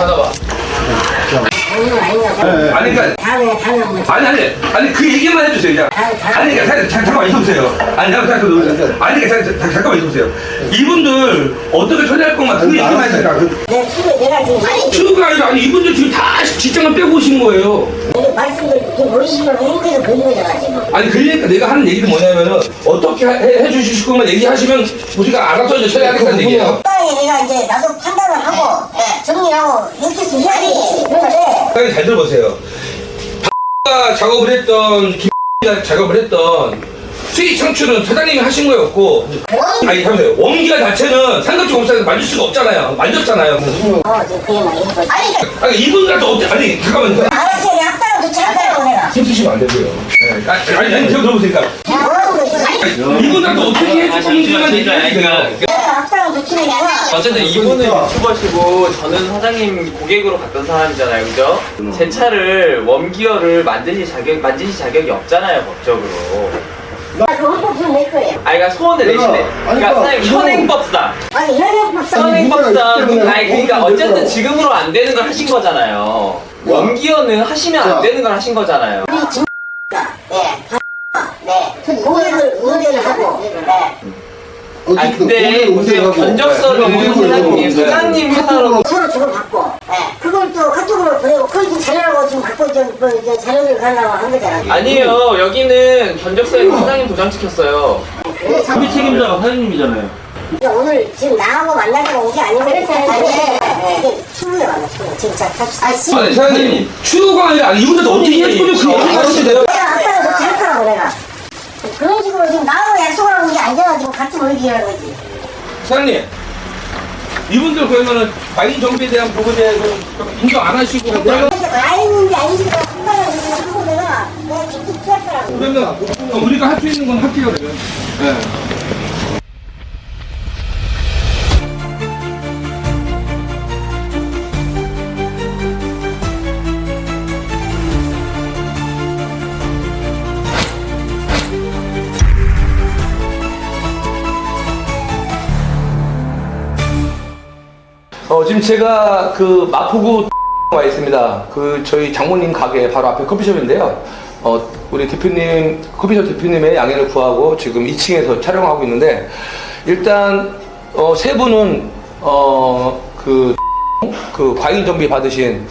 받아봐. 아니, 그러니까 다음에 다음에 한번 아니 아니 아니 그 얘기만 해주세요 그냥. 아니 그러니까 잠깐, 잠깐, 잠깐만 있어보세요. 아니 잠깐 잠깐 아니 그러니까 잠깐, 잠깐, 잠깐만 있어보세요. 이분들 어떻게 처리할 것만 그 얘기만 해주세요. 내 집에 내가 지금 아니 추가 아니라 아니 이분들 지금 다 직장을 빼고 오신 거예요. 행복해서 그런 거잖아 지금. 아니 그러니까 내가 하는 얘기는 뭐냐면은 어떻게 해, 해 주실 것만 얘기하시면 우리가 알아서 이제 처리하겠다는 얘기예요. 내가 이제 나도 판단을 하고 정리하고 이렇게 해서 해야지. 그런데 잘 들어보세요 가 작업을 했던 김가 작업을 했던 수익 창출은 사장님이 하신 거였고 아니 잠시만요 원기가 자체는 상급지 공사에서 만질 수가 없잖아요 만졌잖아요 어 지금 그 얘기만 이런 거. 아니 아니 이분들한테 어떻게 아니 잠깐만요 알았어 내가 앞다가 도착한다고 내가. 힘 쓰시면 안 되고요 네. 아니 아니 아니 제가 들어보세요 내가 뭐라고 그랬어? 아니 이분들한테 어떻게 해줄 건지만 얘기해 주세요 내가 앞다가 도착하냐고. 어쨌든 이분은 유튜버시고 저는 사장님 고객으로 갔던 사람이잖아요, 그죠? 제 차를 웜기어를 만드실 자격, 만드실 자격이 없잖아요, 법적으로. 나 그 헌법은 낼 거예요. 아, 그러니까 소원을 내가- 내시네. 아니, 그러니까 그러니까 사장님 현행법상. 아니 현행법상 현행법상. 때문에 아니, 그러니까 어쨌든 지금으로 안 되는 걸 하신 거잖아요. 웜기어는 하시면 안 자. 되는 걸 하신 거잖아요. 우리 진 네. 네. 고객을 응대를 하고 네. 아, 근데 보세요. 견적서를 보는 사장님, 사장님 회사로 서로 주고 받고 네. 그걸 또 카톡으로 보내고 그걸 지금 자료라고 지금 갖고 이제 뭐 이제 자료를 가려고 한 거잖아. 아니에요. 여기는 견적서에 사장님 도장 찍혔어요. 참- 소비 책임자가 사장님이잖아요. 오늘 지금 나하고 만나자고 온게 아니고 그렇지 아니 추후에 만나 추후에 진짜 삽시다. 아 씨. 아니 사장님 추가 아니라 아니 이분들한테 어떻게 건지 그 내가 아빠가 너 잘하라고 내가 그런 식으로 지금 나하고 약속을 하고 이게 앉아가지고 같이 모이기라는 거지. 사장님 이분들 그러면은 과잉 정비에 대한 부분에 대해서 좀 인정 안 하시고 내가 아닌지 아닌지 내가 판단을 하고 내가 내가 직접 취했더라고. 그러면 어, 우리가 할 수 있는 건 할게요 그러면 네. 지금 제가 그 마포구 와 있습니다. 그 저희 장모님 가게 바로 앞에 커피숍인데요. 어, 우리 대표님, 커피숍 대표님의 양해를 구하고 지금 2층에서 촬영하고 있는데 일단 어, 세 분은 어, 그, 그 과잉 정비 받으신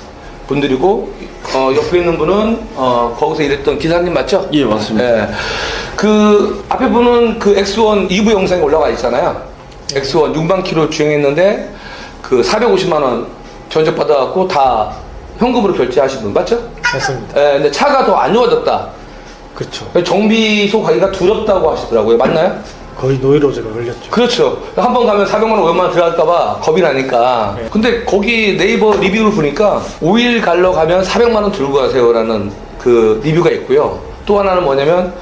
분들이고 어, 옆에 있는 분은 어, 거기서 일했던 기사님 맞죠? 예, 맞습니다. 예. 그 앞에 분은 그 X1 2부 영상에 올라와 있잖아요. X1 6만 킬로 주행했는데 그 450만 원 전적 받아갖고 다 현금으로 결제하신 분 맞죠? 맞습니다. 예, 근데 차가 더 안 좋아졌다. 그렇죠. 정비소 가기가 두렵다고 하시더라고요. 맞나요? 거의 노이로제가 걸렸죠. 그렇죠. 한 번 가면 400만 원, 500만 원 들어갈까봐 겁이 나니까. 네. 근데 거기 네이버 리뷰를 보니까 5일 갈러 가면 400만 원 들고 가세요라는 그 리뷰가 있고요. 또 하나는 뭐냐면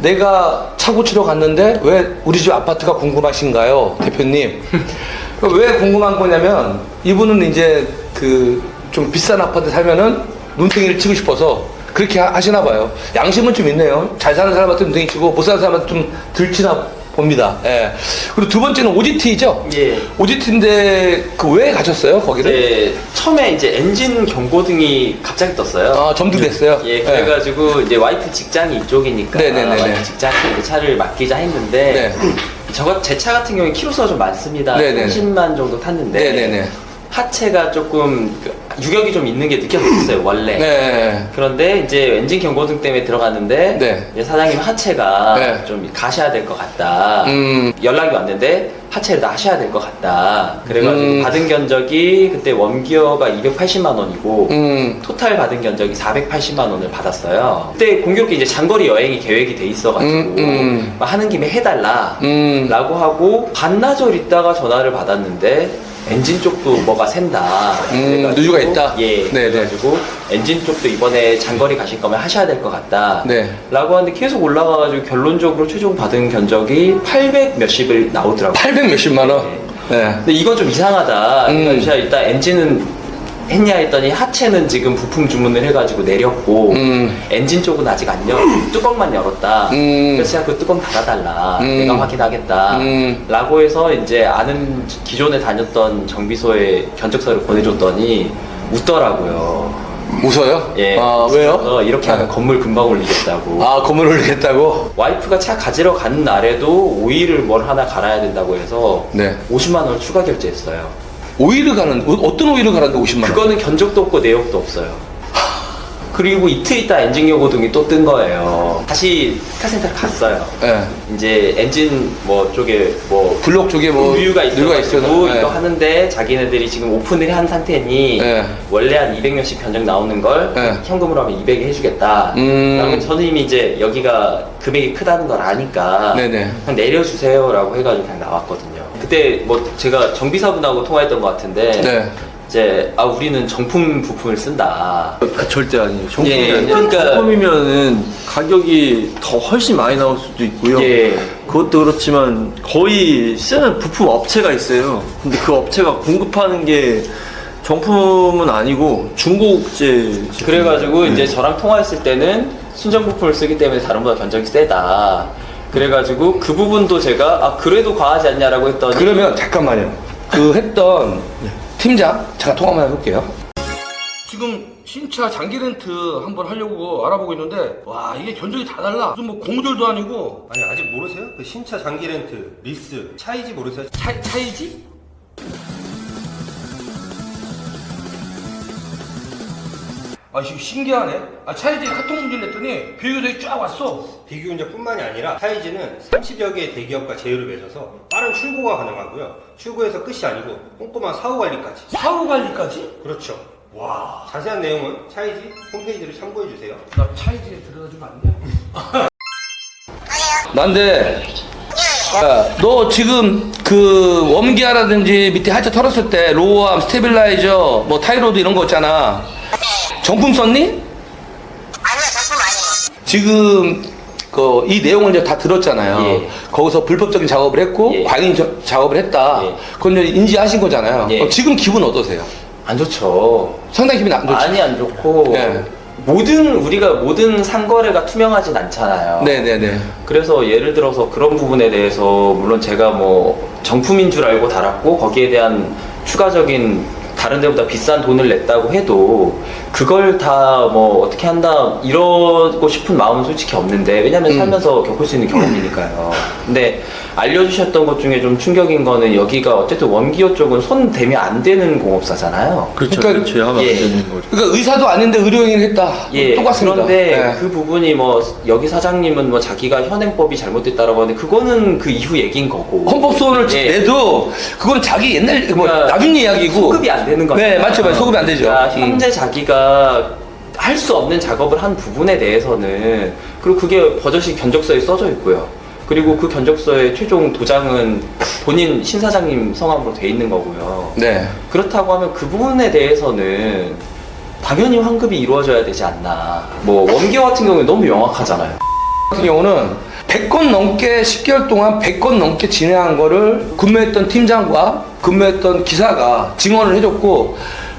내가 차 고치러 갔는데 왜 우리 집 아파트가 궁금하신가요, 대표님? 왜 궁금한 거냐면 이분은 이제 그 좀 비싼 아파트 살면은 눈탱이를 치고 싶어서 그렇게 하- 하시나 봐요. 양심은 좀 있네요. 잘 사는 사람한테 눈탱이 치고 못 사는 사람한테 좀 들치나 봅니다. 예. 그리고 두 번째는 OGT죠? 예. OGT인데 그 왜 가셨어요, 거기를? 네, 처음에 이제 엔진 경고등이 갑자기 떴어요. 아, 점등됐어요? 예, 그래가지고 이제 와이프 직장이 이쪽이니까 네네네네. 와이프 직장에 차를 맡기자 했는데 네. 저거 제 차 같은 경우에 키로수가 좀 많습니다. 네네네. 30만 정도 탔는데 네네네. 하체가 조금 그 유격이 좀 있는 게 느껴졌어요 원래. 네. 그런데 이제 엔진 경고등 때문에 들어갔는데 네. 이제 사장님 하체가 네. 좀 가셔야 될 것 같다. 음. 연락이 왔는데 하체를 다 하셔야 될 것 같다. 그래가지고 음. 받은 견적이 그때 원기어가 280만 원이고 음. 토탈 받은 견적이 480만 원을 받았어요. 그때 공교롭게 이제 장거리 여행이 계획이 돼 있어가지고 음, 음. 막 하는 김에 해달라. 음. 라고 하고 반나절 있다가 전화를 받았는데 엔진 쪽도 뭐가 샌다. 음, 그래가지고 누유가 있다? 예. 네네. 그래가지고 엔진 쪽도 이번에 장거리 가실 거면 하셔야 될 것 같다. 네. 라고 하는데 계속 올라가가지고 결론적으로 최종 받은 견적이 800 몇십을 나오더라고요. 800 몇십만 원? 네. 근데 이건 좀 이상하다. 음. 그러니까 제가 일단 엔진은 했냐 했더니 하체는 지금 부품 주문을 해가지고 내렸고 음. 엔진 쪽은 아직 안 열, 뚜껑만 열었다. 음. 그래서 제가 그 뚜껑 닫아달라. 음. 내가 확인하겠다. 음. 라고 해서 이제 아는 기존에 다녔던 정비소에 견적서를 보내줬더니 웃더라고요. 웃어요? 예. 아, 왜요? 그래서 이렇게 하면 네. 건물 금방 올리겠다고. 아, 건물 올리겠다고? 와이프가 차 가지러 간 날에도 오일을 뭘 하나 갈아야 된다고 해서 네. 50만 원을 추가 결제했어요. 오일을 가는, 어떤 오일을 가는데 50만 원? 그거는 견적도 없고 내역도 없어요. 그리고 이틀 있다 엔진 요고등이 또 뜬 거예요. 다시 카센터 갔어요. 예. 이제 엔진 뭐 쪽에 뭐 블록 쪽에 뭐. 우유가 누가 있어가지고 있어서. 예. 이거 하는데 자기네들이 지금 오픈을 한 상태니 예. 원래 한 200명씩 견적 나오는 걸 예. 현금으로 하면 200에 해주겠다. 음. 그러면 저는 이미 이제 여기가 금액이 크다는 걸 아니까 네네. 그냥 내려주세요라고 해가지고 그냥 나왔거든요. 그때 뭐 제가 정비사분하고 통화했던 것 같은데 네. 이제 아 우리는 정품 부품을 쓴다. 그 절대 아니에요. 정품이 예. 그러니까- 정품이면은 가격이 더 훨씬 많이 나올 수도 있고요. 예. 그것도 그렇지만 거의 쓰는 부품 업체가 있어요. 근데 그 업체가 공급하는 게 정품은 아니고 중고국제. 제품. 그래가지고 네. 이제 저랑 통화했을 때는 순정 부품을 쓰기 때문에 다른 보다 견적이 세다. 그래가지고 그 부분도 제가 아 그래도 과하지 않냐라고 했더니 그러면 잠깐만요. 그 했던 팀장 잠깐 통화 한번 해볼게요. 지금 신차 장기 렌트 한번 하려고 알아보고 있는데 와 이게 견적이 다 달라. 무슨 뭐 공절도 아니고 아니 아직 모르세요? 그 신차 장기 렌트, 리스, 차이지 모르세요? 차, 차이지? 아 지금 신기하네. 아 차이지 카톡 문제를 냈더니 비교도에 쫙 왔어. 비교 운전뿐만이 아니라 차이지는 30여 개의 대기업과 제휴를 맺어서 빠른 출고가 가능하고요. 출고에서 끝이 아니고 꼼꼼한 사후 관리까지. 사후 관리까지? 그렇죠. 와. 자세한 내용은 차이지 홈페이지를 참고해 주세요. 나 차이지에 들어가 주면 안 돼? 난데 야, 너 지금 그 웜기아라든지 밑에 하체 털었을 때 로어암, 스테빌라이저, 뭐 타이로드 이런 거 있잖아. 정품 썼니? 아니요, 정품 아니에요. 지금 그 이 내용을 이제 다 들었잖아요. 예. 거기서 불법적인 작업을 했고 예. 과잉 저- 작업을 했다. 예. 그건 이제 인지하신 거잖아요. 예. 어, 지금 기분 어떠세요? 안 좋죠. 상당히 기분이 안 좋죠. 많이 안 좋고 네. 모든 우리가 모든 상거래가 투명하진 않잖아요. 네네네. 그래서 예를 들어서 그런 부분에 대해서 물론 제가 뭐 정품인 줄 알고 달았고 거기에 대한 추가적인 다른 데보다 비싼 돈을 냈다고 해도 그걸 다 뭐 어떻게 한다 이러고 싶은 마음은 솔직히 없는데 왜냐면 음. 살면서 겪을 수 있는 경험이니까요. 근데 알려주셨던 것 중에 좀 충격인 거는 여기가 어쨌든 원기어 쪽은 손 대면 안 되는 공업사잖아요. 그렇죠. 그러니까- 그렇죠. 하면 예. 안 되는 거죠. 그러니까 의사도 아닌데 의료행위를 했다. 예, 똑같습니다. 그런데 예. 그 부분이 뭐 여기 사장님은 뭐 자기가 현행법이 잘못됐다라고 하는데 그거는 그 이후 얘기인 거고. 헌법 소원을 예. 내도 그건 자기 옛날 뭐 그러니까 나중 이야기고 소급이 안 되는 거죠. 네 맞죠, 맞죠. 소급이 안 되죠. 그러니까 음. 현재 자기가 할 수 없는 작업을 한 부분에 대해서는 그리고 그게 버젓이 견적서에 써져 있고요. 그리고 그 견적서의 최종 도장은 본인 신사장님 성함으로 돼 있는 거고요. 네. 그렇다고 하면 그 부분에 대해서는 당연히 환급이 이루어져야 되지 않나. 뭐 원기어 같은 경우는 너무 명확하잖아요. 같은 경우는 100건 넘게 10개월 동안 100건 넘게 진행한 거를 근무했던 팀장과 근무했던 기사가 증언을 해줬고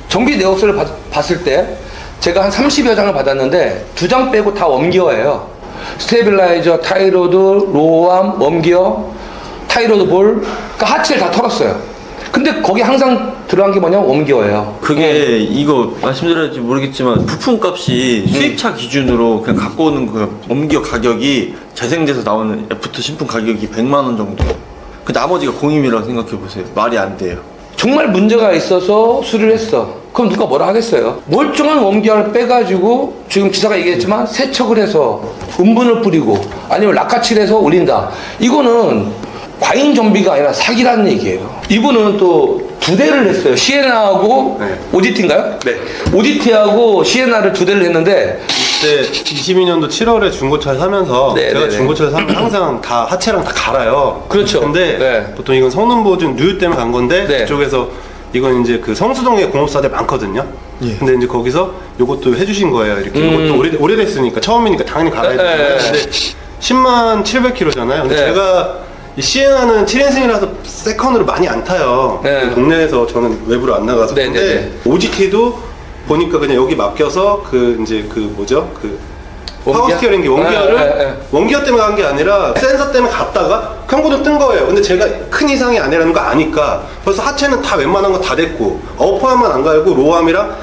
정비 내역서를 봤, 봤을 때 제가 한 30여 장을 받았는데 두 장 빼고 다 웜기어예요. 스테빌라이저, 타이로드, 로암, 웜기어, 타이로드 볼, 그러니까 하체를 다 털었어요. 근데 거기 항상 들어간 게 뭐냐면 웜기어예요. 그게 이거 말씀드렸는지 모르겠지만 부품 값이 음. 수입차 기준으로 그냥 갖고 오는 그 엄기어 가격이 재생돼서 나오는 애프터 신품 가격이 100만 원 정도. 그 나머지가 공임이라고 생각해 보세요. 말이 안 돼요. 정말 문제가 있어서 수리를 했어. 그럼 누가 뭐라 하겠어요? 멀쩡한 원기화를 빼가지고 지금 기사가 얘기했지만 세척을 해서 음분을 뿌리고 아니면 락카치를 해서 올린다. 이거는 과잉 정비가 아니라 사기라는 얘기예요. 이분은 또 두 대를 했어요. 시에나하고 네. 오지티인가요? 네. 오지티하고 시에나를 두 대를 했는데 그때 22년도 7월에 중고차를 사면서 네, 제가 네, 네. 중고차를 사면 항상 다 하체랑 다 갈아요. 그렇죠. 근데 네. 보통 이건 성능 보증 누유 때문에 간 건데 네. 그쪽에서 이건 이제 그 성수동에 공업사들 많거든요. 근데 이제 거기서 요것도 해주신 거예요. 이렇게 음. 이것도 오래 오래됐으니까 처음이니까 당연히 갈아야 네, 되잖아요. 네, 근데 10만 700km잖아요. 근데 네. 제가 이 시에나는 7인승이라서 세컨으로 많이 안 타요. 네. 국내에서 저는 외부로 안 나가서 네, 근데 네, 네. OGT도 보니까 그냥 여기 맡겨서 그 이제 그 뭐죠 그 파워 원기어? 스티어링기 원기어를 네, 네, 네. 원기어 때문에 간 게 아니라 센서 때문에 갔다가 경고등 뜬 거예요. 근데 제가 큰 이상이 아니라는 거 아니까 벌써 하체는 다 웬만한 거 다 됐고 어퍼함만 안 갈고 로함이랑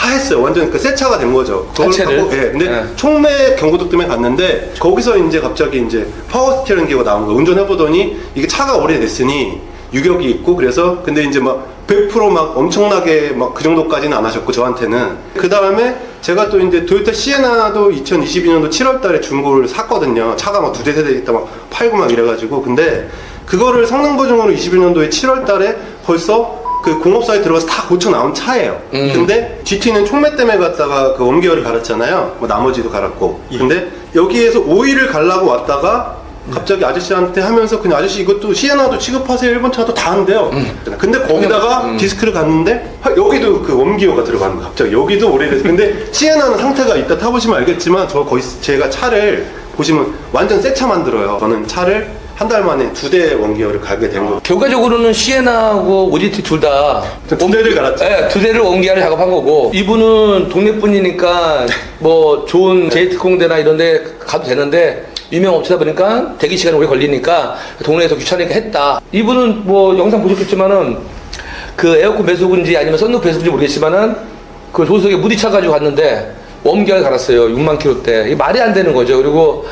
다 했어요. 완전 그새 차가 된 거죠. 그걸 하체를? 갖고, 예. 근데 네. 총매 경고등 때문에 갔는데 거기서 이제 갑자기 이제 파워 스티어링 기어가 나온 거예요. 운전해 보더니 이게 차가 오래됐으니 유격이 있고 그래서 근데 이제 막 100%막 엄청나게 막 그 정도까지는 안 하셨고 저한테는 그 다음에 제가 또 이제 도요타 시에나도 2022년도 7월달에 중고를 샀거든요. 차가 막 두대 세대 있다 막 팔고 막 이래가지고 근데 그거를 성능 보증으로 21년도에 7월달에 벌써 그 공업 사에 들어가서 다 고쳐 나온 차예요. 음. 근데 GT는 총매 때문에 갔다가 그 웜기어를 갈았잖아요. 뭐 나머지도 갈았고. 근데 여기에서 오일을 갈라고 왔다가 갑자기 아저씨한테 하면서 그냥 아저씨 이것도 시에나도 취급하세요. 일본 차도 다 한대요. 근데 거기다가 음. 디스크를 갔는데 하- 여기도 그 웜기어가 들어가는 거 갑자기 여기도 오래돼서 근데 시에나는 상태가 있다 타보시면 알겠지만 저 거의 제가 차를 보시면 완전 새 차 만들어요. 저는 차를 한 달 만에 두 대 원기어를 가게 된 거. 결과적으로는 시에나하고 오디티 둘다 두 대를 갈았죠. 네, 두 대를 원기화를 작업한 거고 이분은 동네 분이니까 뭐 좋은 제이트공대나 이런 데 가도 되는데 유명 업체다 보니까 대기 시간이 오래 걸리니까 동네에서 귀찮으니까 했다. 이분은 뭐 영상 보셨겠지만은 그 에어컨 배수구인지 아니면 썬루프 배수구인지 모르겠지만은 그 조수석에 무디 차가지고 갔는데 웜기화를 갈았어요. 6만 킬로대. 이게 말이 안 되는 거죠. 그리고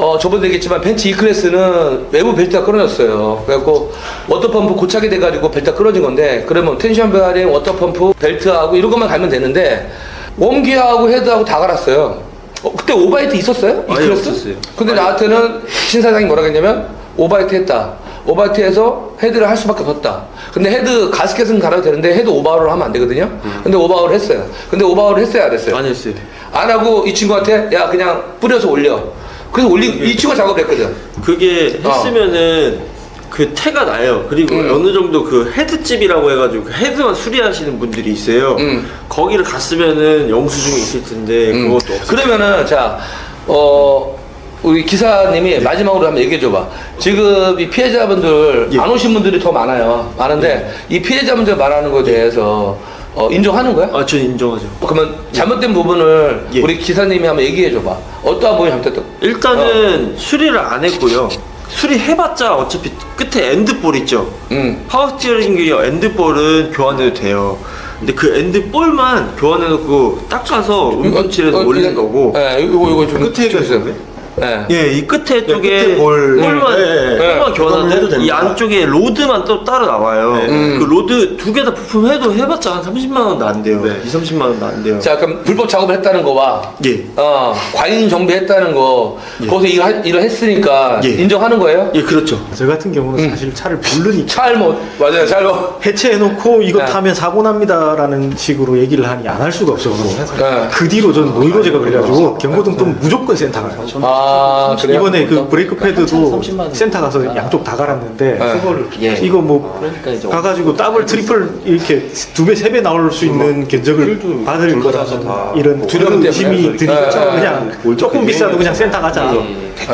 어, 저번에 얘기했지만 벤츠 E클래스는 외부 벨트가 끊어졌어요. 그래갖고 워터펌프 고착이 돼가지고 벨트가 끊어진 건데 그러면 텐션 베어링, 워터펌프, 벨트하고 이런 것만 갈면 되는데 웜기어하고 헤드하고 다 갈았어요. 어, 그때 오바이트 있었어요? 아예 E클래스? 없었어요. 근데 나한테는 신사장이 뭐라 했냐면 오바이트 했다. 오바이트해서 헤드를 할 수밖에 없었다. 근데 헤드 가스켓은 갈아도 되는데 헤드 오버하울을 하면 안 되거든요. 근데 오버하울 했어요. 근데 오버하울을 했어요, 안 했어요? 안 했어요. 안 하고 이 친구한테 야 그냥 뿌려서 올려. 그래서 올리 이 친구가 작업했거든. 그게 어. 했으면은 그 태가 나요. 그리고 음. 어느 정도 그 헤드집이라고 해가지고 그 헤드만 수리하시는 분들이 있어요. 음. 거기를 갔으면은 영수증이 있을 텐데 음. 그것도 없어요. 그러면은 자, 어 우리 기사님이 마지막으로 한번 얘기해 줘봐. 지금 이 피해자분들 예. 안 오신 분들이 더 많아요. 많은데 이 피해자분들 말하는 거에 대해서 어, 인정하는 거야? 아, 전 인정하죠. 그러면 잘못된 부분을 예. 우리 기사님이 한번 얘기해 줘봐. 어떠한 부분이 잘못됐다? 일단은 수리를 안 했고요. 수리해봤자 어차피 끝에 엔드볼 있죠. 음. 파워 스티어링 기어 엔드볼은 교환해도 돼요. 근데 그 엔드볼만 교환해놓고 닦아서 어, 올린 이거- 거고. 예, 이거 이거 좀 끝에 주세요. 있는데? 예. 예, 이 끝에 쪽에 끝에 볼. 볼만 예, 예, 예. 볼만 교환하는데 해도 이 됩니다. 안쪽에 로드만 또 따로 나와요. 음. 그 로드 두 개 다 부품해도 해봤자 한 30만 원도 안 돼요. 네. 2, 30만 원도 안 돼요. 자, 그럼 불법 작업을 했다는 거와 예. 어, 과잉 정비했다는 거, 거기서 일을, 하- 일을 했으니까 예. 인정하는 거예요? 예, 그렇죠. 저 같은 경우는 사실 차를 부르니까 잘못, 맞아요, 잘못. 해체해놓고 이거 네. 타면 사고 납니다라는 식으로 얘기를 하니 안 할 수가 없어요. 네. 그 뒤로 저는 노이로제가 걸려가지고 경고등 또 무조건 센터 가요. 아, 그래요? 이번에 그 브레이크 패드도 30만 원. 센터 가서 양쪽 다 갈았는데 네. 예. 이거 뭐 그러니까 이제 가가지고 더블 트리플 이렇게 두 배 세 배 나올 수 있는 견적을 받을 거라는 이런 두려움 그런 의심이 때문에. 드니까 네. 그냥 조금 비싸도 그냥 센터 가자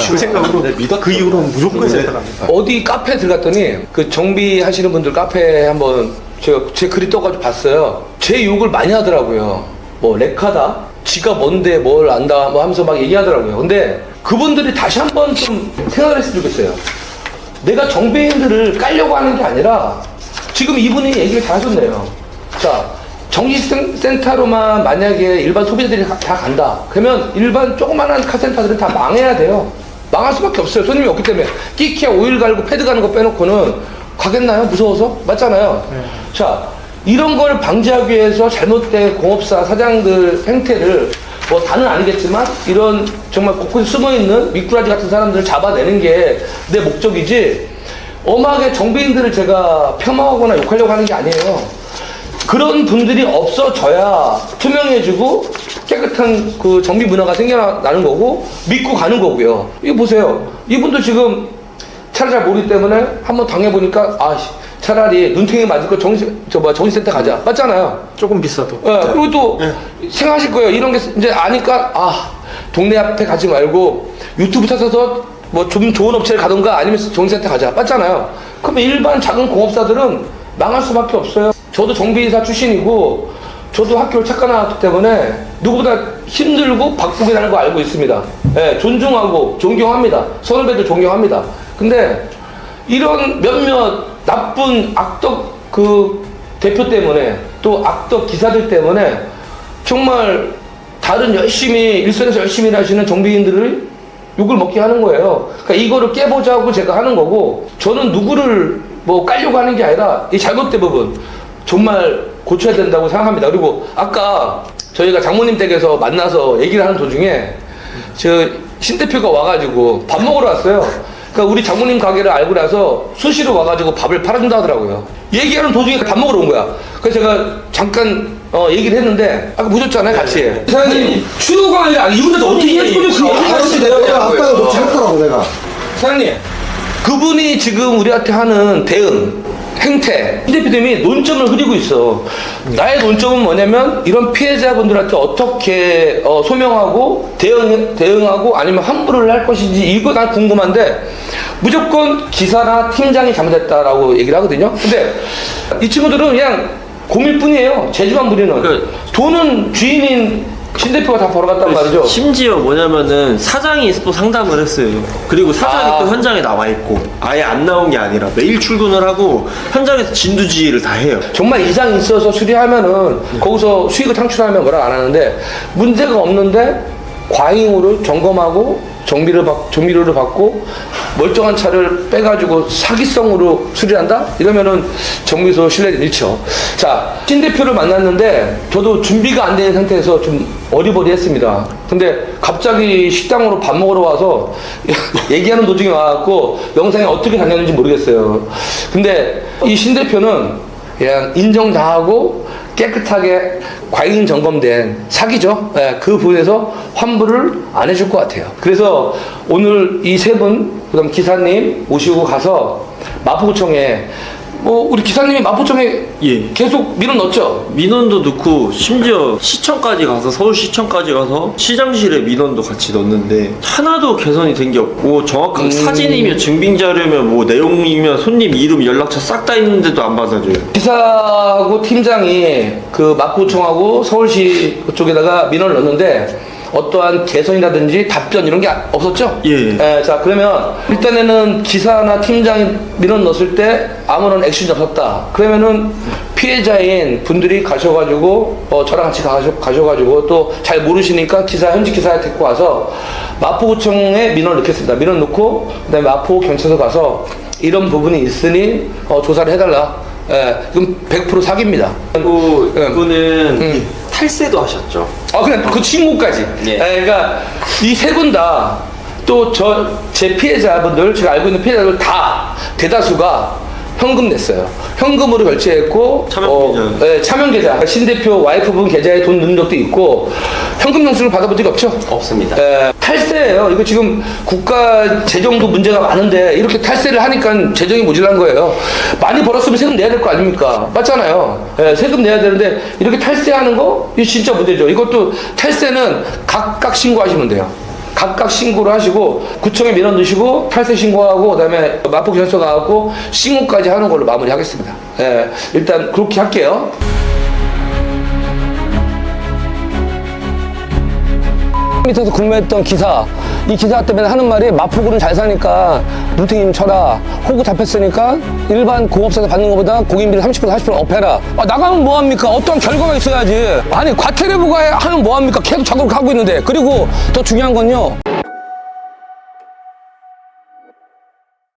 그 생각으로 그 이후로는 무조건 센터 갑니다. 어디 카페 들어갔더니 그 정비하시는 분들 카페 한번 제가 제 글이 떠가지고 봤어요. 제 욕을 많이 하더라고요. 뭐 레카다? 지가 뭔데 뭘 안다 뭐 하면서 막 얘기하더라고요. 근데 그분들이 다시 한번 좀 생각을 했으면 좋겠어요. 내가 정비인들을 깔려고 하는 게 아니라 지금 이분이 얘기를 잘 하셨네요. 자, 정기센터로만 만약에 일반 소비자들이 가- 다 간다. 그러면 일반 조그만한 카센터들은 다 망해야 돼요. 망할 수밖에 없어요. 손님이 없기 때문에. 끼키야 오일 갈고 패드 가는 거 빼놓고는 가겠나요? 무서워서? 맞잖아요. 자, 이런 걸 방지하기 위해서 잘못된 공업사 사장들 행태를 뭐 다는 아니겠지만 이런 정말 곳곳에 숨어 있는 미꾸라지 같은 사람들을 잡아내는 게 내 목적이지 엄하게 정비인들을 제가 폄하하거나 욕하려고 하는 게 아니에요. 그런 분들이 없어져야 투명해지고 깨끗한 그 정비 문화가 생겨나는 거고 믿고 가는 거고요. 이거 보세요. 이분도 지금 차를 잘 모르기 때문에 한번 당해보니까 아 씨, 차라리 눈탱이 맞을 거 정신 저 뭐야 정신센터 가자 맞잖아요. 조금 비싸도. 예, 그리고 또 생각하실 거예요. 이런 게 이제 아니까 아 동네 앞에 가지 말고 유튜브 찾아서 뭐 좀 좋은 업체를 가던가 아니면 정센터 가자 맞잖아요. 그러면 일반 작은 공업사들은 망할 수밖에 없어요. 저도 정비사 출신이고 저도 학교를 착각 나왔기 때문에 누구보다 힘들고 바쁘게 하는 거 알고 있습니다. 예, 존중하고 존경합니다. 선후배들 존경합니다. 근데 이런 몇몇 나쁜 악덕 그 대표 때문에 또 악덕 기사들 때문에 정말 다른 열심히 일선에서 열심히 일하시는 정비인들을 욕을 먹게 하는 거예요. 그러니까 이거를 깨보자고 제가 하는 거고 저는 누구를 뭐 깔려고 하는 게 아니라 이 잘못된 부분 정말 고쳐야 된다고 생각합니다. 그리고 아까 저희가 장모님 댁에서 만나서 얘기를 하는 도중에 저 신 대표가 와가지고 밥 먹으러 왔어요. 그러니까 우리 장모님 가게를 알고 나서 수시로 와가지고 밥을 팔아준다 하더라고요. 얘기하는 도중에 밥 먹으러 온 거야. 그래서 제가 잠깐 어, 얘기를 했는데 아까 보셨잖아요, 같이. 사장님 추도가 아니라 이분한테 어떻게 그 아저씨 내가 아까 너 잘했더라고 내가. 사장님 그분이 지금 우리한테 하는 대응 행태. 신 대표님이 논점을 흐리고 있어. 나의 논점은 뭐냐면 이런 피해자분들한테 어떻게 어, 소명하고 대응, 대응하고 아니면 환불을 할 것인지 이거 난 궁금한데 무조건 기사나 팀장이 잘못했다라고 얘기를 하거든요. 근데 이 친구들은 그냥 고밀뿐이에요. 재주만 부리는. 그- 돈은 주인인 신 대표가 다 벌어갔단 말이죠 심지어 뭐냐면은 사장이 또 상담을 했어요. 그리고 사장이 아. 또 현장에 나와 있고 아예 안 나온 게 아니라 매일 출근을 하고 현장에서 진두지휘를 다 해요. 정말 이상이 있어서 수리하면은 거기서 수익을 창출하면 뭐라 안 하는데 문제가 없는데 과잉으로 점검하고 정비를 받, 정비료를 받고 멀쩡한 차를 빼가지고 사기성으로 수리한다? 이러면은 정비소 신뢰를 잃죠. 자, 신 대표를 만났는데 저도 준비가 안 된 상태에서 좀 어리버리 했습니다. 근데 갑자기 식당으로 밥 먹으러 와서 얘기하는 도중에 와갖고 영상이 어떻게 다녔는지 모르겠어요. 근데 이 신 대표는 그냥 인정 다 하고 깨끗하게 과잉 점검된 사기죠. 예, 그 부분에서 환불을 안 해줄 것 같아요. 그래서 오늘 이 세 분, 그 다음 기사님 모시고 가서 마포구청에 뭐 우리 기사님이 마포구청에 예. 계속 밀어 넣었죠. 민원도 넣고 심지어 시청까지 가서 서울시청까지 가서 시장실에 민원도 같이 넣었는데 하나도 개선이 된 게 없고 정확하게 사진이며 증빙 자료며 뭐 내용이며 손님 이름 연락처 싹 다 있는데도 안 받아줘요. 기사하고 팀장이 그 마포청하고 서울시 그쪽에다가 민원을 넣었는데 어떠한 개선이라든지 답변 이런 게 없었죠? 예. 자 그러면 일단에는 기사나 팀장이 민원 넣었을 때 아무런 액션이 없었다. 그러면은 피해자인 분들이 가셔가지고 어, 저랑 같이 가셔, 가셔가지고 또 잘 모르시니까 기사 현직 기사 데리고 와서 마포구청에 민원을 넣겠습니다. 민원 넣고 그다음에 마포 경찰서 가서 이런 부분이 있으니 어, 조사를 해달라. 예, 그럼 100% 사기입니다. 그리고 음. 이분은 음. 탈세도 하셨죠. 아, 그냥 그 친구까지. 예. 예, 그러니까 이 세 분 다 또 저 제 피해자분들 제가 알고 있는 피해자들 다 대다수가 현금 냈어요. 현금으로 결제했고 차명 계좌. 예, 차명 계좌. 신 대표 와이프분 계좌에 돈 넣은 적도 있고 현금 영수를 받아본 적이 없죠. 없습니다. 예, 탈세예요. 이거 지금 국가 재정도 문제가 많은데 이렇게 탈세를 하니까 재정이 모질란 거예요. 많이 벌었으면 세금 내야 될 거 아닙니까? 맞잖아요. 예, 세금 내야 되는데 이렇게 탈세하는 거? 이거 진짜 문제죠. 이것도 탈세는 각각 신고하시면 돼요. 각각 신고를 하시고 구청에 민원 넣으시고 탈세 신고하고 그다음에 마포 경찰서 가갖고 신고까지 하는 걸로 마무리하겠습니다. 예, 일단 그렇게 할게요. 밑에서 근무했던 기사 이 기사 때문에 하는 말이 마포구는 잘 사니까 루팅 쳐라. 호구 잡혔으니까 일반 공업사에서 받는 것보다 공인비를 30% 40% 업해라. 아, 나가면 뭐합니까? 어떤 결과가 있어야지. 아니 과태료부가 하면 뭐합니까? 계속 작업을 하고 있는데. 그리고 더 중요한 건요